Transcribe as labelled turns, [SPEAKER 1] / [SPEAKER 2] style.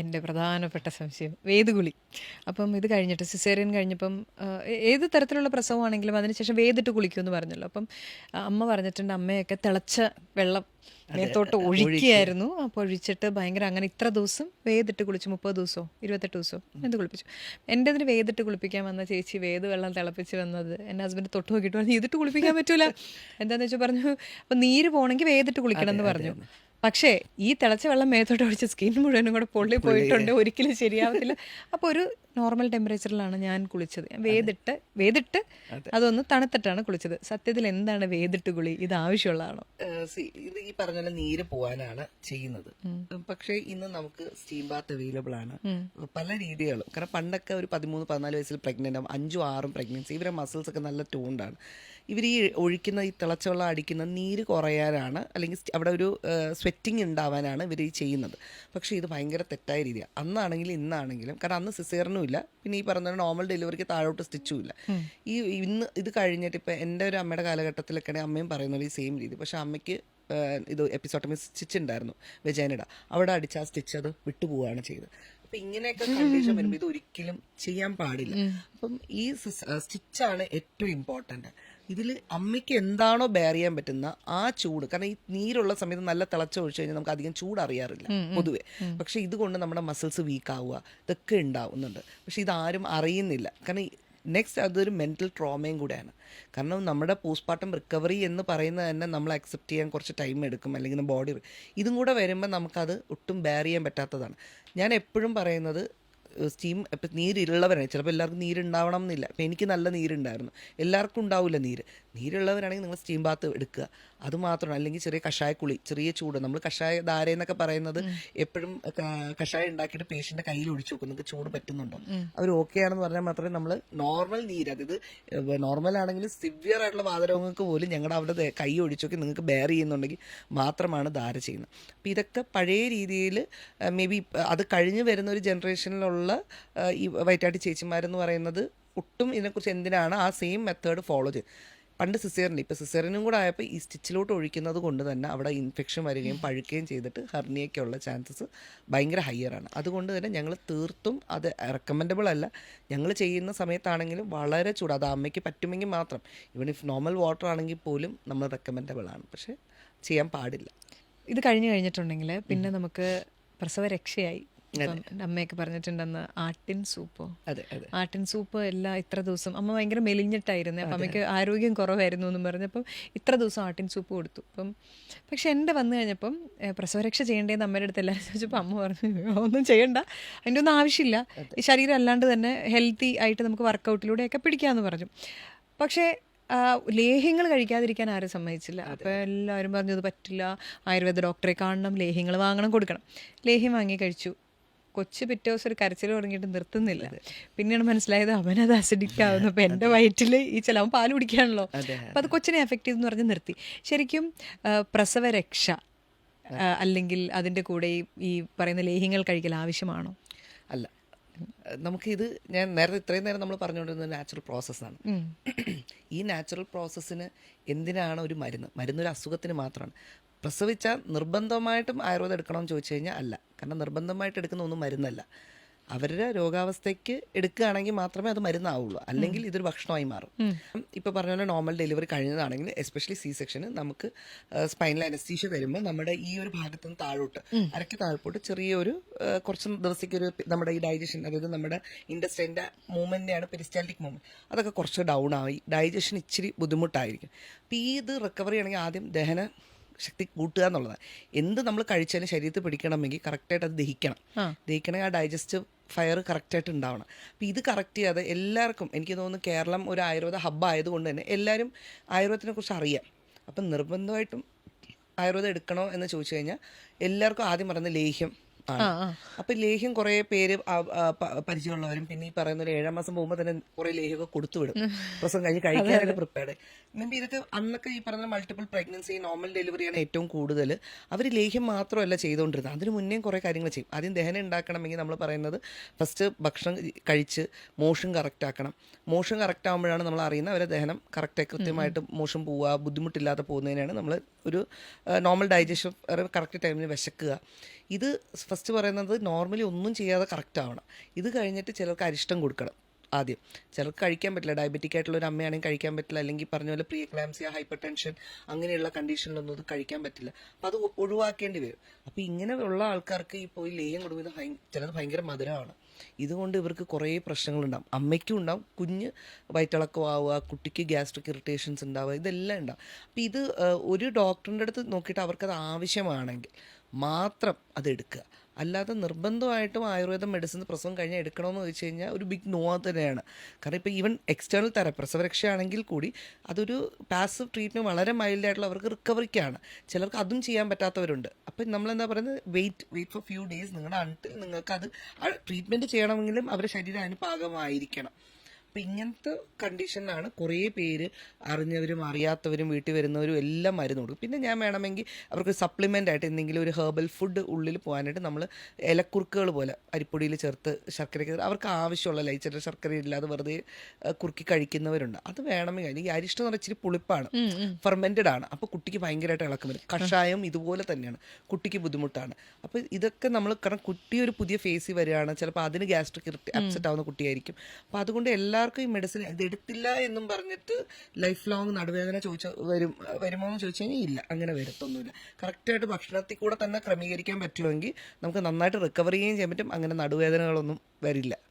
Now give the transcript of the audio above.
[SPEAKER 1] എന്റെ പ്രധാനപ്പെട്ട സംശയം വേദുകുളി അപ്പം ഇത് കഴിഞ്ഞിട്ട് സിസേറിയൻ കഴിഞ്ഞപ്പം ഏത് തരത്തിലുള്ള പ്രസവമാണെങ്കിലും അതിനുശേഷം വേദിട്ട് കുളിക്കുമെന്ന് പറഞ്ഞല്ലോ. അപ്പം അമ്മ പറഞ്ഞിട്ടുണ്ട് അമ്മയൊക്കെ തിളച്ച വെള്ളം മേത്തോട്ട് ഒഴിക്കുകയായിരുന്നു. അപ്പോൾ ഒഴിച്ചിട്ട് ഭയങ്കര അങ്ങനെ ഇത്ര ദിവസം വേദിട്ട് കുളിച്ചു മുപ്പത് ദിവസമോ ഇരുപത്തെട്ട് ദിവസമോ എന്ത് കുളിപ്പിച്ചു? എന്റെ അതിന് വേദിട്ട് കുളിപ്പിക്കാൻ വന്ന ചേച്ചി വേദ് വെള്ളം തിളപ്പിച്ച് വന്നത് എന്റെ ഹസ്ബൻഡ് തൊട്ട് നോക്കിയിട്ട് പറഞ്ഞു ഇതിട്ട് കുളിപ്പിക്കാൻ പറ്റൂല. എന്താന്ന് വെച്ചാൽ പറഞ്ഞു അപ്പം നീര് പോകണമെങ്കിൽ വേദിട്ട് കുളിക്കണം എന്ന് പറഞ്ഞു. പക്ഷേ ഈ തിളച്ച വെള്ളം മേത്തോട്ട് ഒഴിച്ച് സ്കിൻ മുഴുവനും കൂടെ പൊള്ളി പോയിട്ടുണ്ട്. ഒരിക്കലും ശരിയാവത്തില്ല. അപ്പോൾ ഒരു നോർമൽ ടെമ്പറേച്ചറിലാണ് ഞാൻ കുളിച്ചത്. വേദിട്ട് വേദിട്ട് അതൊന്ന് തണുത്തിട്ടാണ് കുളിച്ചത്. സത്യത്തിൽ എന്താണ് വേദിട്ട് കുളി? ഇത് ആവശ്യമുള്ളതാണോ?
[SPEAKER 2] ഇത് ഈ പറഞ്ഞ പോലെ നീര് പോവാനാണ് ചെയ്യുന്നത്. പക്ഷേ ഇന്ന് നമുക്ക് സ്റ്റീം ബാത്ത് അവൈലബിൾ ആണ്. പല രീതികളും. കാരണം പണ്ടൊക്കെ ഒരു പതിമൂന്ന് പതിനാല് വയസ്സിൽ പ്രഗ്നന്റ് ആവും. അഞ്ചും ആറും പ്രഗ്നൻസി ഇവരെ മസിൽസ് ഒക്കെ നല്ല ടൂണ്ടാണ് ഇവർ ഈ ഒഴിക്കുന്ന ഈ തിളച്ചവെള്ളം അടിക്കുന്ന നീര് കുറയാനാണ് അല്ലെങ്കിൽ അവിടെ ഒരു സ്വെറ്റിംഗ് ഉണ്ടാവാനാണ് ഇവർ ഈ ചെയ്യുന്നത്. പക്ഷേ ഇത് ഭയങ്കര തെറ്റായ രീതിയാണ് അന്നാണെങ്കിലും ഇന്നാണെങ്കിലും കാരണം അന്ന് സിസേറിനും ഇല്ല. പിന്നെ ഈ പറഞ്ഞ നോർമൽ ഡെലിവറിക്ക് താഴോട്ട് സ്റ്റിച്ചും ഇല്ല. ഈ ഇന്ന് ഇത് കഴിഞ്ഞിട്ട് ഇപ്പം എന്റെ ഒരു അമ്മയുടെ കാലഘട്ടത്തിലൊക്കെ അമ്മയും പറയുന്നത് ഈ സെയിം രീതി. പക്ഷേ അമ്മയ്ക്ക് ഇത് എപ്പിസോട്ടമി സ്റ്റിച്ച് ഉണ്ടായിരുന്നു വെജാനിട അവിടെ അടിച്ച ആ സ്റ്റിച്ച് അത് വിട്ടുപോവുകയാണ് ചെയ്തത്. അപ്പൊ ഇങ്ങനെയൊക്കെ കണ്ടീഷൻ വരുമ്പോൾ ഇത് ഒരിക്കലും ചെയ്യാൻ പാടില്ല. അപ്പം ഈ സ്റ്റിച്ചാണ് ഏറ്റവും ഇമ്പോർട്ടന്റ് ഇതിൽ അമ്മയ്ക്ക് എന്താണോ ബെയർ ചെയ്യാൻ പറ്റുന്ന ആ ചൂട് കാരണം ഈ നീരുള്ള സമയത്ത് നല്ല തിളച്ച ഒഴിച്ചു കഴിഞ്ഞാൽ നമുക്ക് അധികം ചൂട് അറിയാറില്ല പൊതുവെ. പക്ഷെ ഇതുകൊണ്ട് നമ്മുടെ മസിൽസ് വീക്ക് ആവുക ഇതൊക്കെ ഉണ്ടാവുന്നുണ്ട്. പക്ഷെ ഇതാരും അറിയുന്നില്ല. കാരണം നെക്സ്റ്റ് അതൊരു മെന്റൽ ട്രോമയും കൂടെയാണ്. കാരണം നമ്മുടെ പോസ്റ്റ്മോർട്ടം റിക്കവറി എന്ന് പറയുന്നത് തന്നെ നമ്മൾ അക്സെപ്റ്റ് ചെയ്യാൻ കുറച്ച് ടൈം എടുക്കും അല്ലെങ്കിൽ ബോഡി ഇതും കൂടെ വരുമ്പോൾ നമുക്കത് ഒട്ടും ബെയർ ചെയ്യാൻ പറ്റാത്തതാണ്. ഞാൻ എപ്പോഴും പറയുന്നത് സ്റ്റീം ഇപ്പം നീരുള്ളവരാണ് ചിലപ്പോൾ എല്ലാവർക്കും നീരുണ്ടാവണം എന്നില്ല ഇപ്പം എനിക്ക് നല്ല നീരുണ്ടായിരുന്നു. എല്ലാവർക്കും ഉണ്ടാവില്ല നീര്. നീരുള്ളവരാണെങ്കിൽ നിങ്ങൾ സ്റ്റീം ബാത്ത് എടുക്കുക. അതുമാത്രമാണ് അല്ലെങ്കിൽ ചെറിയ കഷായക്കുളി ചെറിയ ചൂട്. നമ്മൾ കഷായ ധാര എന്നൊക്കെ പറയുന്നത് എപ്പോഴും കഷായ ഉണ്ടാക്കിയിട്ട് പേഷ്യന്റെ കയ്യിൽ ഒഴിച്ചു നോക്കും നിങ്ങൾക്ക് ചൂട് പറ്റുന്നുണ്ടോ? അവർ ഓക്കെ ആണെന്ന് പറഞ്ഞാൽ മാത്രമേ നമ്മൾ നോർമൽ നീര് അതായത് നോർമൽ ആണെങ്കിൽ സിവിയർ ആയിട്ടുള്ള വാതരോഗങ്ങൾക്ക് പോലും ഞങ്ങളുടെ അവിടെ കൈ ഒഴിച്ചു നോക്കി നിങ്ങൾക്ക് ബെയർ ചെയ്യുന്നുണ്ടെങ്കിൽ മാത്രമാണ് ധാര ചെയ്യുന്നത്. അപ്പോൾ ഇതൊക്കെ പഴയ രീതിയിൽ മേ ബി അത് കഴിഞ്ഞ് വരുന്ന ഒരു ജനറേഷനിലുള്ള ആ, ഈ വൈറ്റാട്ടി ചേച്ചിമാരെന്ന് പറയുന്നത് ഒട്ടും ഇതിനെക്കുറിച്ച് എന്തിനാണ് ആ സെയിം മെത്തേഡ് ഫോളോ ചെയ്ത് പണ്ട് സിസേറിന്റെ ഇപ്പോൾ സിസേറിനും കൂടെ ആയപ്പോൾ ഈ സ്റ്റിച്ചിലോട്ട് ഒഴിക്കുന്നത് കൊണ്ട് തന്നെ അവിടെ ഇൻഫെക്ഷൻ വരികയും പഴുക്കുകയും ചെയ്തിട്ട് ഹെർണിയൊക്കെയുള്ള ചാൻസസ് ഭയങ്കര ഹയർ ആണ്. അതുകൊണ്ട് തന്നെ ഞങ്ങൾ തീർത്തും അത് റെക്കമെൻഡബിൾ അല്ല. ഞങ്ങൾ ചെയ്യുന്ന സമയത്താണെങ്കിലും വളരെ ചൂട്. അത് അമ്മയ്ക്ക് പറ്റുമെങ്കിൽ മാത്രം. ഇവൻ ഇഫ് നോർമൽ വാട്ടർ ആണെങ്കിൽ പോലും നമ്മൾ റെക്കമെൻഡബിൾ ആണ്. പക്ഷേ ചെയ്യാൻ പാടില്ല.
[SPEAKER 1] ഇത് കഴിഞ്ഞു കഴിഞ്ഞിട്ടുണ്ടെങ്കിൽ പിന്നെ നമുക്ക് പ്രസവ അമ്മയൊക്കെ പറഞ്ഞിട്ടുണ്ടെന്ന് ആട്ടിൻ സൂപ്പോ. ആട്ടിൻ സൂപ്പ് എല്ലാ ഇത്ര ദിവസം അമ്മ ഭയങ്കര മെലിഞ്ഞിട്ടായിരുന്നു. അപ്പം അമ്മയ്ക്ക് ആരോഗ്യം കുറവായിരുന്നു എന്ന് പറഞ്ഞപ്പം ഇത്ര ദിവസം ആട്ടിൻ സൂപ്പ് കൊടുത്തു. അപ്പം പക്ഷെ എന്റെ വന്നു കഴിഞ്ഞപ്പം പ്രസവരക്ഷ ചെയ്യേണ്ടതെന്ന് അമ്മയുടെ അടുത്ത് എല്ലാവരും ചോദിച്ചപ്പോൾ അമ്മ പറഞ്ഞു ഒന്നും ചെയ്യണ്ട. അതിന്റെ ഒന്നും ആവശ്യമില്ല. ഈ ശരീരം അല്ലാണ്ട് തന്നെ ഹെൽത്തി ആയിട്ട് നമുക്ക് വർക്കൗട്ടിലൂടെയൊക്കെ പിടിക്കാമെന്ന് പറഞ്ഞു. പക്ഷേ ലേഹ്യങ്ങൾ കഴിക്കാതിരിക്കാൻ ആരും സമ്മതിച്ചില്ല. അപ്പോൾ എല്ലാവരും പറഞ്ഞു ഇത് പറ്റില്ല. ആയുർവേദ ഡോക്ടറെ കാണണം. ലേഹ്യങ്ങൾ വാങ്ങണം കൊടുക്കണം. ലേഹ്യം വാങ്ങി കഴിച്ചു. കൊച്ചു പിറ്റേ ദിവസം ഒരു കരച്ചിൽ തുടങ്ങിയിട്ട് നിർത്തുന്നില്ല. പിന്നെയാണ് മനസ്സിലായത് അവനത് അസിഡിക് ആവുന്നു അപ്പം എന്റെ വയറ്റിൽ ഈ ചില അവൻ പാൽ കുടിക്കാണല്ലോ. അപ്പം അത് കൊച്ചിനെ എഫക്റ്റ് ചെയ്തെന്ന് പറഞ്ഞ് നിർത്തി. ശരിക്കും പ്രസവരക്ഷ അല്ലെങ്കിൽ അതിന്റെ കൂടെ ഈ- ഈ പറയുന്ന ലേഹ്യങ്ങൾ കഴിക്കൽ ആവശ്യമാണോ?
[SPEAKER 2] അല്ല. നമുക്കിത് ഞാൻ നേരത്തെ ഇത്രയും നേരം നമ്മൾ പറഞ്ഞുകൊണ്ടിരുന്നത് നാച്ചുറൽ പ്രോസസ്സാണ് ഈ നാച്ചുറൽ പ്രോസസ്സിന് എന്തിനാണ് ഒരു മരുന്ന്? മരുന്നൊരു അസുഖത്തിന് മാത്രമാണ്. പ്രസവിച്ചാൽ നിർബന്ധമായിട്ടും ആയുർവേദം എടുക്കണമെന്ന് ചോദിച്ചു കഴിഞ്ഞാൽ അല്ല. കാരണം നിർബന്ധമായിട്ട് എടുക്കുന്ന ഒന്നും മരുന്നല്ല. അവരുടെ രോഗാവസ്ഥയ്ക്ക് എടുക്കുകയാണെങ്കിൽ മാത്രമേ അത് മരുന്നാവുള്ളൂ. അല്ലെങ്കിൽ ഇതൊരു ഭക്ഷണമായി മാറും. ഇപ്പോൾ പറഞ്ഞ പോലെ നോർമൽ ഡെലിവറി കഴിഞ്ഞതാണെങ്കിൽ എസ്പെഷ്യലി സി സെക്ഷന് നമുക്ക് സ്പൈനൽ അനസ്തീഷ്യ വരുമ്പോൾ നമ്മുടെ ഈ ഒരു ഭാഗത്ത് നിന്ന് താഴോട്ട് അരക്ക് താഴോട്ട് ചെറിയൊരു കുറച്ച് ദിവസത്തേക്ക് ഒരു നമ്മുടെ ഈ ഡൈജഷൻ അതായത് നമ്മുടെ ഇൻഡസ്ട്രിന്റെ മൂവ്മെന്റിനെയാണ് പെരിസ്റ്റാലിക് മൂവ്മെന്റ് അതൊക്കെ കുറച്ച് ഡൗൺ ആയി. ഡൈജഷൻ ഇച്ചിരി ബുദ്ധിമുട്ടായിരിക്കും. അപ്പോൾ ഈ ഇത് റിക്കവറി ആണെങ്കിൽ ആദ്യം ദഹന ശക്തി കൂട്ടുക എന്നുള്ളതാണ് എന്ത് നമ്മൾ കഴിച്ചാലും ശരീരത്തിൽ പിടിക്കണമെങ്കിൽ കറക്റ്റായിട്ട് അത് ദഹിക്കണം. ദഹിക്കണമെങ്കിൽ ആ ഡൈജസ്റ്റീവ് ഫയർ കറക്റ്റായിട്ട് ഉണ്ടാവണം. അപ്പം ഇത് കറക്റ്റ് ചെയ്യാതെ എല്ലാവർക്കും എനിക്ക് തോന്നുന്നു കേരളം ഒരു ആയുർവേദ ഹബ്ബ് ആയതുകൊണ്ട് തന്നെ എല്ലാവരും ആയുർവേദത്തിനെ കുറിച്ച് അറിയാം. അപ്പം നിർബന്ധമായിട്ടും ആയുർവേദം എടുക്കണോ എന്ന് ചോദിച്ചു കഴിഞ്ഞാൽ എല്ലാവർക്കും ആദ്യം പറയുന്നത് ലേഹ്യം. അപ്പം ലേഹ്യം കുറെ പേര് പരിചയമുള്ളവരും പിന്നെ ഈ പറയുന്ന ഒരു ഏഴാം മാസം പോകുമ്പോൾ തന്നെ കുറെ ലേഹ്യമൊക്കെ കൊടുത്തു വിടും. പ്രസവം കഴിഞ്ഞ് കഴിക്കാനൊക്കെ പ്രിപ്പയർഡ് മെമ്പി ഇതൊക്കെ അന്നൊക്കെ ഈ പറഞ്ഞ മൾട്ടിപ്പിൾ പ്രഗ്നൻസി നോർമൽ ഡെലിവറിയാണ് ഏറ്റവും കൂടുതൽ അവർ ലേഹ്യം മാത്രമല്ല ചെയ്തുകൊണ്ടിരുന്നത് അതിന് മുന്നേ കുറെ കാര്യങ്ങൾ ചെയ്യും. ആദ്യം ദഹനം ഉണ്ടാക്കണമെങ്കിൽ നമ്മൾ പറയുന്നത് ഫസ്റ്റ് ഭക്ഷണം കഴിച്ച് മോഷൻ കറക്റ്റ് ആക്കണം. മോഷൻ കറക്റ്റ് ആകുമ്പോഴാണ് നമ്മൾ അറിയുന്നത് അവരെ ദഹനം കറക്റ്റായി കൃത്യമായിട്ട് മോഷൻ പോവുക ബുദ്ധിമുട്ടില്ലാതെ പോകുന്നതിനാണ് നമ്മൾ ഒരു നോർമൽ ഡൈജഷൻ കറക്റ്റ് ടൈമിന് വിശക്കുക. ഇത് ഫസ്റ്റ് പറയുന്നത് നോർമലി ഒന്നും ചെയ്യാതെ കറക്റ്റ് ആവണം. ഇത് കഴിഞ്ഞിട്ട് ചിലർക്ക് അരിഷ്ടം കൊടുക്കണം ആദ്യം. ചിലർക്ക് കഴിക്കാൻ പറ്റില്ല ഡയബറ്റിക് ആയിട്ടുള്ള ഒരു അമ്മയാണെങ്കിൽ കഴിക്കാൻ പറ്റില്ല അല്ലെങ്കിൽ പറഞ്ഞ പോലെ പ്രീ എക്ലാംസിയ ഹൈപ്പർ ടെൻഷൻ അങ്ങനെയുള്ള കണ്ടീഷനിലൊന്നും ഇത് കഴിക്കാൻ പറ്റില്ല. അപ്പം അത് ഒഴിവാക്കേണ്ടി വരും. അപ്പം ഇങ്ങനെയുള്ള ആൾക്കാർക്ക് ഈ പോയി ലേയം കൊടുക്കുന്നത് ചിലത് ഭയങ്കര മധുരമാണ്. ഇതുകൊണ്ട് ഇവർക്ക് കുറേ പ്രശ്നങ്ങളുണ്ടാകും അമ്മയ്ക്കും ഉണ്ടാവും. കുഞ്ഞ് വയറ്റിളക്കം ആവുക കുട്ടിക്ക് ഗ്യാസ്ട്രിക് ഇറിറ്റേഷൻസ് ഉണ്ടാവുക ഇതെല്ലാം ഉണ്ടാവും. അപ്പം ഇത് ഒരു ഡോക്ടറിന്റെ അടുത്ത് നോക്കിയിട്ട് അവർക്കത് ആവശ്യമാണെങ്കിൽ മാത്രം അതെടുക്കുക. അല്ലാതെ നിർബന്ധമായിട്ടും ആയുർവേദ മെഡിസിൻ പ്രസവം കഴിഞ്ഞാൽ എടുക്കണമെന്ന് വെച്ച് കഴിഞ്ഞാൽ ഒരു ബിഗ് നോ തന്നെയാണ്. കാരണം ഇപ്പോൾ ഈവൻ എക്സ്റ്റേണൽ തര പ്രസവരക്ഷയാണെങ്കിൽ കൂടി അതൊരു പാസീവ് ട്രീറ്റ്മെന്റ് വളരെ മൈൽഡായിട്ടുള്ള അവർക്ക് റിക്കവറിക്കാണ് ചിലർക്ക് അതും ചെയ്യാൻ പറ്റാത്തവരുണ്ട്. അപ്പം നമ്മളെന്താ പറയുന്നത്? Wait wait for few days നിങ്ങളുടെ അണ്ടിൽ നിങ്ങൾക്ക് അത് ട്രീറ്റ്മെന്റ് ചെയ്യണമെങ്കിലും അവരുടെ ശരീരം അതിന് അപ്പം ഇങ്ങനത്തെ കണ്ടീഷനിലാണ് കുറേ പേര് അറിഞ്ഞവരും അറിയാത്തവരും വീട്ടിൽ വരുന്നവരും എല്ലാം മരുന്ന് കൊടുക്കും. പിന്നെ ഞാൻ വേണമെങ്കിൽ അവർക്ക് സപ്ലിമെന്റ് ആയിട്ട് എന്തെങ്കിലും ഒരു ഹെർബൽ ഫുഡ് ഉള്ളിൽ പോകാനായിട്ട് നമ്മൾ ഇലക്കുറുക്കുകൾ പോലെ അരിപ്പൊടിയിൽ ചേർത്ത് ശർക്കരയ്ക്ക് അവർക്ക് ആവശ്യമുള്ള ലൈച്ചിട്ട് ശർക്കര ഇല്ലാതെ വെറുതെ കുറുക്കി കഴിക്കുന്നവരുണ്ട്. അത് വേണമെങ്കിൽ അല്ലെങ്കിൽ അരിഷ്ടം എന്ന് പറഞ്ഞാൽ ഇച്ചിരി പുളിപ്പാണ്. ഫെർമെന്റഡ് ആണ്. അപ്പോൾ കുട്ടിക്ക് ഭയങ്കരമായിട്ട് ഇളക്കം വരും. കഷായം ഇതുപോലെ തന്നെയാണ്. കുട്ടിക്ക് ബുദ്ധിമുട്ടാണ്. അപ്പോൾ ഇതൊക്കെ നമ്മൾ കാരണം കുട്ടി ഒരു പുതിയ ഫേസിൽ വരികയാണ്. ചിലപ്പോൾ അതിന് ഗ്യാസ്ട്രിക് അപ്സെറ്റ് ആവുന്ന കുട്ടിയായിരിക്കും. അപ്പോൾ അതുകൊണ്ട് എല്ലാവർക്കും ഈ മെഡിസിൻ എടുത്തില്ല എന്നും പറഞ്ഞിട്ട് ലൈഫ് ലോങ് നടുവേദന ചോദിച്ച വരും വരുമോ എന്ന് ചോദിച്ചു കഴിഞ്ഞാൽ ഇല്ല. അങ്ങനെ വരത്തൊന്നുമില്ല. കറക്റ്റായിട്ട് ഭക്ഷണത്തിൽ കൂടെ തന്നെ ക്രമീകരിക്കാൻ പറ്റുമെങ്കിൽ നമുക്ക് നന്നായിട്ട് റിക്കവർ ചെയ്യുകയും ചെയ്യാൻ പറ്റും. അങ്ങനെ നടുവേദനകളൊന്നും വരില്ല.